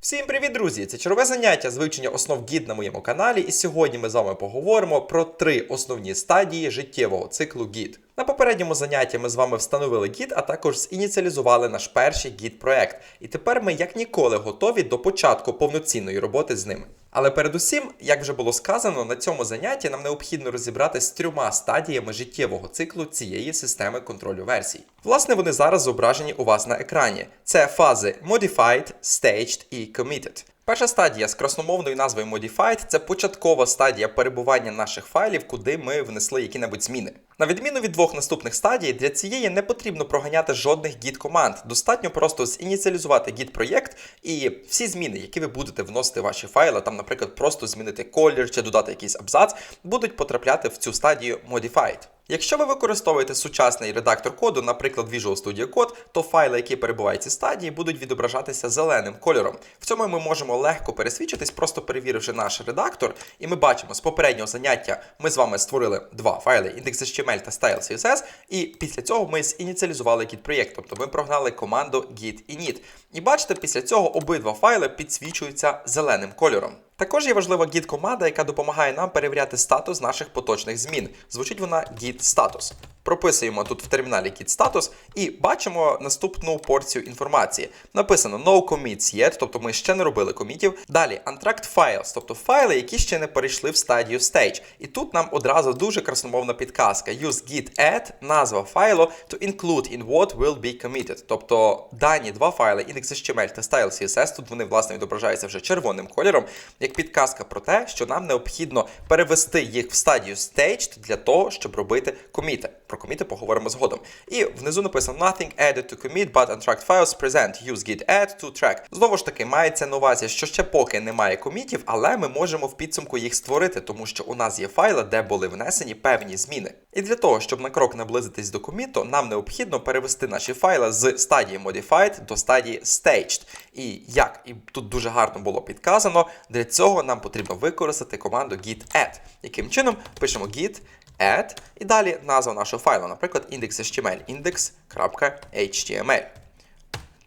Всім привіт, друзі! Це чергове заняття з вивчення основ гід на моєму каналі, і сьогодні ми з вами поговоримо про три основні стадії життєвого циклу гід. На попередньому занятті ми з вами встановили гід, а також зініціалізували наш перший гід проект. І тепер ми як ніколи готові до початку повноцінної роботи з ними. Але передусім, як вже було сказано, на цьому занятті нам необхідно розібратися з трьома стадіями життєвого циклу цієї системи контролю версій. Власне, вони зараз зображені у вас на екрані. Це фази Modified, Staged і Committed. Перша стадія з красномовною назвою Modified – це початкова стадія перебування наших файлів, куди ми внесли які-небудь зміни. На відміну від двох наступних стадій, для цієї не потрібно проганяти жодних git команд. Достатньо просто зініціалізувати git проєкт і всі зміни, які ви будете вносити в ваші файли, там, наприклад, просто змінити колір чи додати якийсь абзац, будуть потрапляти в цю стадію Modified. Якщо ви використовуєте сучасний редактор коду, наприклад, Visual Studio Code, то файли, які перебувають в цій стадії, будуть відображатися зеленим кольором. В цьому ми можемо легко пересвідчитись, просто перевіривши наш редактор, і ми бачимо з попереднього заняття ми з вами створили два файли index.html та Style CSS, і після цього ми зініціалізували git проєкт, тобто ми прогнали команду git init. І бачите, після цього обидва файли підсвічуються зеленим кольором. Також є важлива git команда, яка допомагає нам перевіряти статус наших поточних змін. Звучить вона git status. Прописуємо тут в терміналі git status і бачимо наступну порцію інформації. Написано no commits yet, тобто ми ще не робили комітів. Далі untracked files, тобто файли, які ще не перейшли в стадію stage. І тут нам одразу дуже красномовна підказка. Use git add, назва файлу to include in what will be committed. Тобто дані два файли index.html та style.css, тут вони власне відображаються вже червоним кольором, як підказка про те, що нам необхідно перевести їх в стадію staged для того, щоб робити коміти. Про коміти поговоримо згодом. І внизу написано Nothing added to commit, but untracked files present. Use git add to track. Знову ж таки, мається на увазі, що ще поки немає комітів, але ми можемо в підсумку їх створити, тому що у нас є файли, де були внесені певні зміни. І для того, щоб на крок наблизитись до коміту, нам необхідно перевести наші файли з стадії Modified до стадії Staged. І як і тут дуже гарно було підказано, для цього нам потрібно використати команду git add. Яким чином пишемо git add і далі назва нашого файлу, наприклад, index.html, index.html.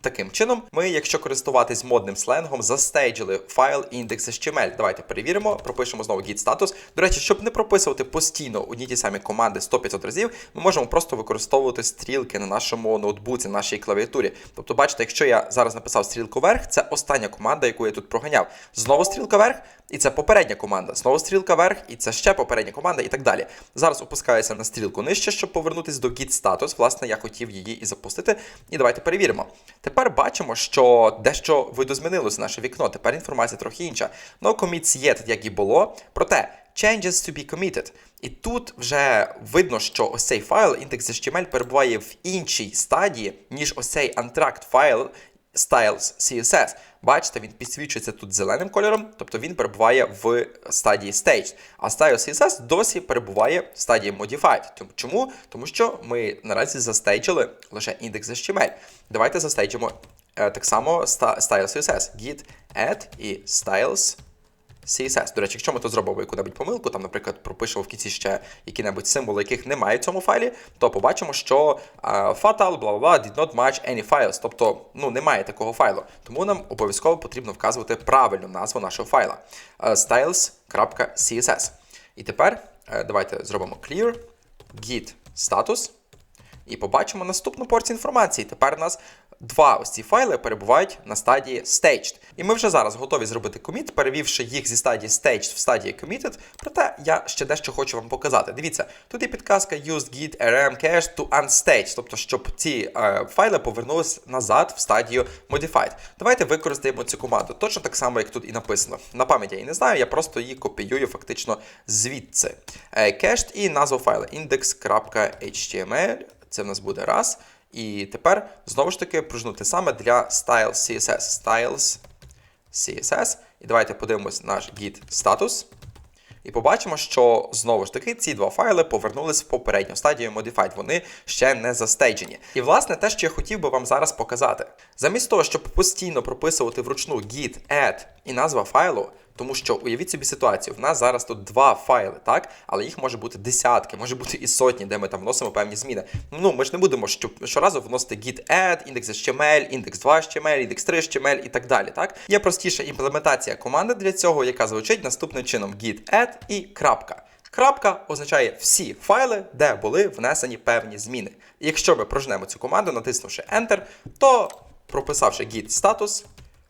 Таким чином, ми, якщо користуватись модним сленгом, застейджили файл index.html. Давайте перевіримо, пропишемо знову git статус. До речі, щоб не прописувати постійно одні ті самі команди 100-500 разів, ми можемо просто використовувати стрілки на нашому ноутбуці, на нашій клавіатурі. Тобто, бачите, якщо я зараз написав стрілку вверх, це остання команда, яку я тут проганяв. Знову стрілка вверх, і це попередня команда. Знову стрілка вверх, і це ще попередня команда, і так далі. Зараз опускаюся на стрілку нижче, щоб повернутися до git статус. Власне, я хотів її і запустити. І давайте перевіримо. Тепер бачимо, що дещо видозмінилось наше вікно. Тепер інформація трохи інша. No commits yet, як і було. Проте changes to be committed. І тут вже видно, що ось цей файл index.html перебуває в іншій стадії, ніж ось цей untracked файл styles CSS. Бачите, він підсвічується тут зеленим кольором, тобто він перебуває в стадії Staged. А Style CSS досі перебуває в стадії Modified. Чому? Тому що ми наразі застейджили лише індекс HTML. Давайте застейджимо е, так само Style CSS. Git add і styles CSS. До речі, якщо ми тут зробимо яку-небудь помилку, там, наприклад, пропишемо в кінці ще які-небудь символи, яких немає в цьому файлі, то побачимо, що uh, fatal, bla bla, did not match any files. Тобто, ну, немає такого файлу. Тому нам обов'язково потрібно вказувати правильну назву нашого файла. Uh, styles.css. І тепер uh, давайте зробимо clear git status. І побачимо наступну порцію інформації. Тепер у нас два ось ці файли перебувають на стадії Staged. І ми вже зараз готові зробити коміт, перевівши їх зі стадії Staged в стадії Committed. Проте я ще дещо хочу вам показати. Дивіться, тут є підказка Use Git RM Cache to Unstaged, тобто, щоб ці е, файли повернулись назад в стадію Modified. Давайте використаємо цю команду, точно так само, як тут і написано. На пам'ять я її не знаю, я просто її копіюю фактично звідси. Е, cached і назву файлу index.html. Це в нас буде раз. І тепер знову ж таки прожнути саме для Styles CSS. Styles CSS. І давайте подивимось наш git статус. І побачимо, що знову ж таки ці два файли повернулись в попередню стадію Modified. Вони ще не застейджені. І власне те, що я хотів би вам зараз показати. Замість того, щоб постійно прописувати вручну git add і назва файлу, Тому що уявіть собі ситуацію, в нас зараз тут два файли, так? Але їх може бути десятки, може бути і сотні, де ми там вносимо певні зміни. Ну, ми ж не будемо що, щоразу вносити git add, індекс HTML, індекс 2 HTML, індекс 3 HTML і так далі. Так? Є простіша імплементація команди для цього, яка звучить наступним чином: git add і крапка. Крапка означає всі файли, де були внесені певні зміни. І якщо ми прожнемо цю команду, натиснувши Enter, то прописавши git status,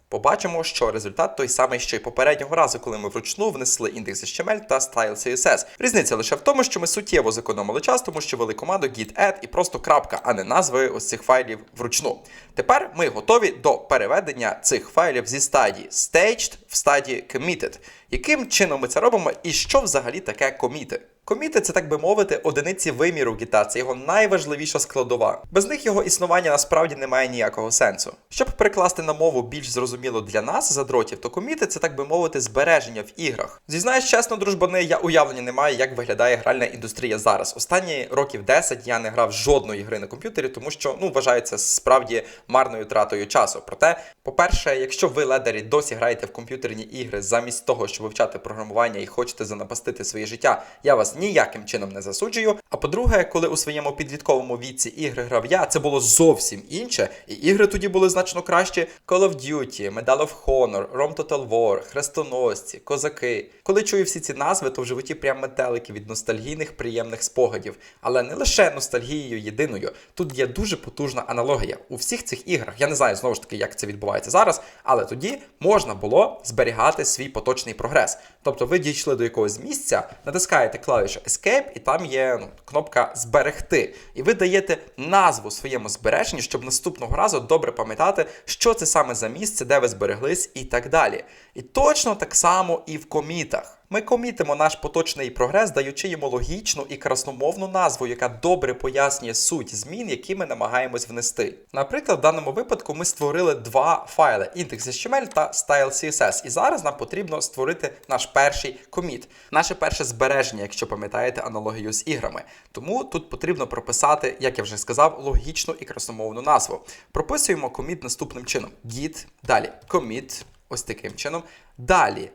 побачимо, що результат той самий, що й попереднього разу, коли ми вручну внесли індекс HTML та style CSS. Різниця лише в тому, що ми суттєво зекономили час, тому що вели команду git add і просто крапка, а не назви ось цих файлів вручну. Тепер ми готові до переведення цих файлів зі стадії staged в стадії committed. Яким чином ми це робимо і що взагалі таке коміти? Коміти це, так би мовити, одиниці виміру гіта, це його найважливіша складова. Без них його існування насправді не має ніякого сенсу. Щоб перекласти на мову більш зрозуміло для нас, задротів, то коміти це, так би мовити, збереження в іграх. Зізнаюсь чесно, дружбани, я уявлення не маю, як виглядає гральна індустрія зараз. Останні років 10 я не грав жодної гри на комп'ютері, тому що ну вважається справді марною тратою часу. Проте, по-перше, якщо ви ледері досі граєте в комп'ютерні ігри замість того, щоб вивчати програмування і хочете занапастити своє життя, я вас ніяким чином не засуджую. А по-друге, коли у своєму підлітковому віці ігри грав я, це було зовсім інше, і ігри тоді були значно кращі. Call of Duty, Medal of Honor, Rome Total War, Хрестоносці, Козаки. Коли чую всі ці назви, то в животі прям метелики від ностальгійних приємних спогадів. Але не лише ностальгією єдиною. Тут є дуже потужна аналогія. У всіх цих іграх, я не знаю знову ж таки, як це відбувається зараз, але тоді можна було зберігати свій поточний прогрес. Тобто ви дійшли до якогось місця, натискаєте клавішу Escape, і там є ну, кнопка Зберегти. І ви даєте назву своєму збереженню, щоб наступного разу добре пам'ятати, що це саме за місце, де ви збереглись, і так далі. І точно так само і в комітах. Ми комітимо наш поточний прогрес, даючи йому логічну і красномовну назву, яка добре пояснює суть змін, які ми намагаємось внести. Наприклад, в даному випадку ми створили два файли: index.html та style.css. І зараз нам потрібно створити наш перший коміт, наше перше збереження, якщо пам'ятаєте аналогію з іграми. Тому тут потрібно прописати, як я вже сказав, логічну і красномовну назву. Прописуємо коміт наступним чином: git, далі commit, ось таким чином. Далі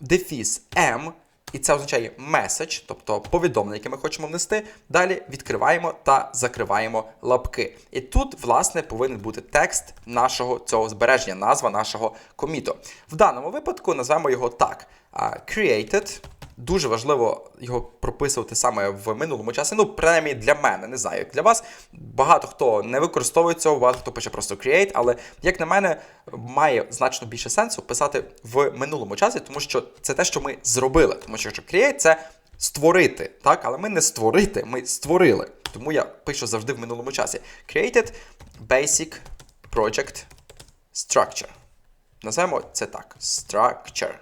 дефіс M, і це означає message, тобто повідомлення, яке ми хочемо внести. Далі відкриваємо та закриваємо лапки. І тут, власне, повинен бути текст нашого цього збереження, назва нашого коміту. В даному випадку назвемо його так: created. Дуже важливо його прописувати саме в минулому часі. Ну, принаймні для мене, не знаю, як для вас. Багато хто не використовує цього, багато хто пише просто create, але, як на мене, має значно більше сенсу писати в минулому часі, тому що це те, що ми зробили. Тому що якщо create – це створити, так? Але ми не створити, ми створили. Тому я пишу завжди в минулому часі. Created basic project structure. Називаємо це так: structure.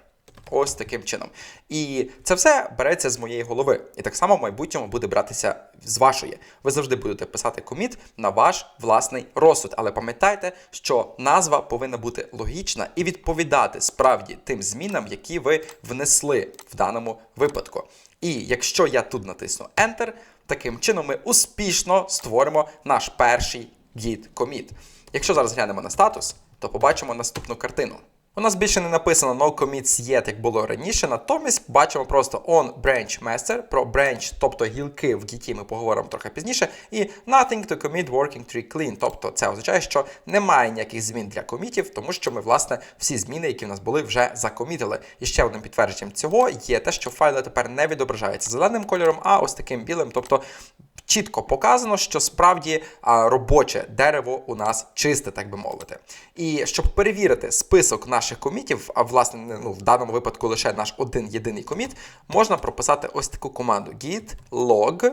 Ось таким чином. І це все береться з моєї голови. І так само в майбутньому буде братися з вашої. Ви завжди будете писати коміт на ваш власний розсуд. Але пам'ятайте, що назва повинна бути логічна і відповідати справді тим змінам, які ви внесли в даному випадку. І якщо я тут натисну Enter, таким чином ми успішно створимо наш перший git commit. Якщо зараз глянемо на статус, то побачимо наступну картину. У нас більше не написано no commits yet, як було раніше, натомість бачимо просто on branch master, про branch, тобто гілки в гіті ми поговоримо трохи пізніше, і nothing to commit working tree clean. Тобто це означає, що немає ніяких змін для комітів, тому що ми, власне, всі зміни, які в нас були, вже закомітили. І ще одним підтвердженням цього є те, що файли тепер не відображаються зеленим кольором, а ось таким білим. тобто Чітко показано, що справді робоче дерево у нас чисте, так би мовити. І щоб перевірити список наших комітів, а власне ну, в даному випадку лише наш один єдиний коміт, можна прописати ось таку команду git log.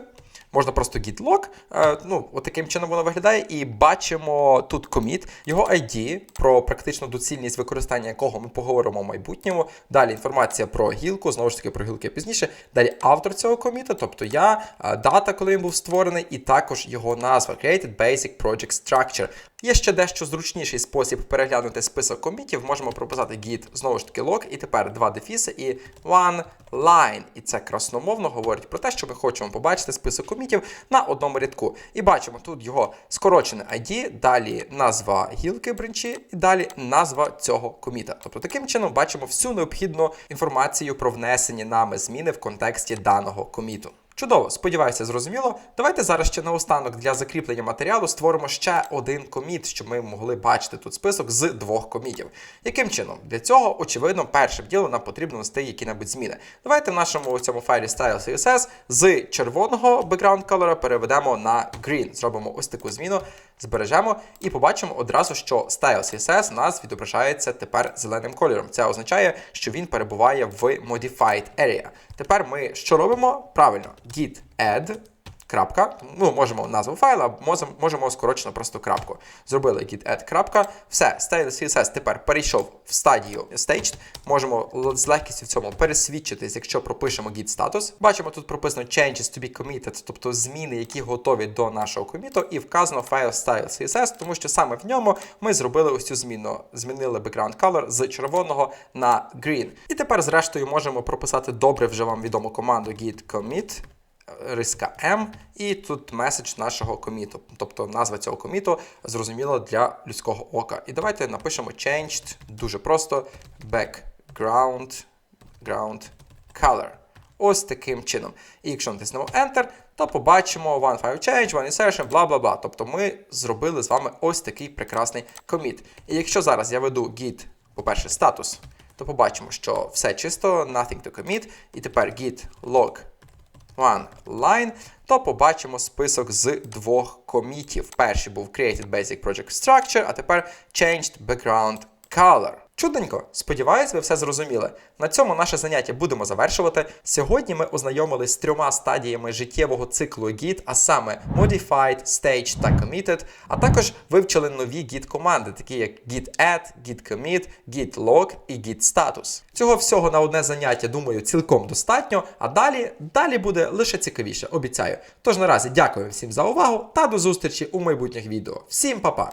Можна просто git log, е, ну, от таким чином воно виглядає, і бачимо тут коміт, його ID, про практичну доцільність використання якого ми поговоримо в майбутньому. Далі інформація про гілку, знову ж таки про гілки пізніше. Далі автор цього коміта, тобто я, е, дата, коли він був створений, і також його назва Created Basic Project Structure. Є ще дещо зручніший спосіб переглянути список комітів. Можемо прописати git, знову ж таки log, і тепер два дефіси і one line. І це красномовно говорить про те, що ми хочемо побачити список комітів на одному рядку. І бачимо тут його скорочене ID, далі назва гілки бренчі і далі назва цього коміта. Тобто таким чином бачимо всю необхідну інформацію про внесені нами зміни в контексті даного коміту. Чудово, сподіваюся, зрозуміло. Давайте зараз ще наостанок для закріплення матеріалу створимо ще один коміт, щоб ми могли бачити тут список з двох комітів. Яким чином? Для цього, очевидно, першим ділом нам потрібно внести які-небудь зміни. Давайте в нашому цьому файлі style.css з червоного background color переведемо на green. Зробимо ось таку зміну, збережемо і побачимо одразу, що Style CSS у нас відображається тепер зеленим кольором. Це означає, що він перебуває в Modified Area. Тепер ми що робимо? Правильно, git add. Крапка, ну можемо назву файла, можемо, можемо скорочено просто крапку. Зробили git add крапка. Все, Style CSS тепер перейшов в стадію staged. Можемо з легкістю в цьому пересвідчитись, якщо пропишемо git статус. Бачимо, тут прописано changes to be committed, тобто зміни, які готові до нашого коміту, і вказано файл style CSS, тому що саме в ньому ми зробили ось цю зміну. Змінили background color з червоного на green. І тепер, зрештою, можемо прописати добре вже вам відому команду git commit риска M, і тут меседж нашого коміту, тобто назва цього коміту зрозуміло для людського ока. І давайте напишемо changed дуже просто background ground color. Ось таким чином. І якщо натиснемо Enter, то побачимо one file change, one insertion, бла бла бла. Тобто ми зробили з вами ось такий прекрасний коміт. І якщо зараз я веду git, по-перше, статус, то побачимо, що все чисто, nothing to commit, і тепер git log one line, то побачимо список з двох комітів. Перший був Created Basic Project Structure, а тепер Changed Background Color. Чудненько, сподіваюсь, ви все зрозуміли. На цьому наше заняття будемо завершувати. Сьогодні ми ознайомились з трьома стадіями життєвого циклу Git, а саме Modified, Staged та Committed, а також вивчили нові Git команди, такі як Git Add, Git Commit, Git Log і Git Status. Цього всього на одне заняття, думаю, цілком достатньо, а далі, далі буде лише цікавіше, обіцяю. Тож наразі дякую всім за увагу та до зустрічі у майбутніх відео. Всім па-па!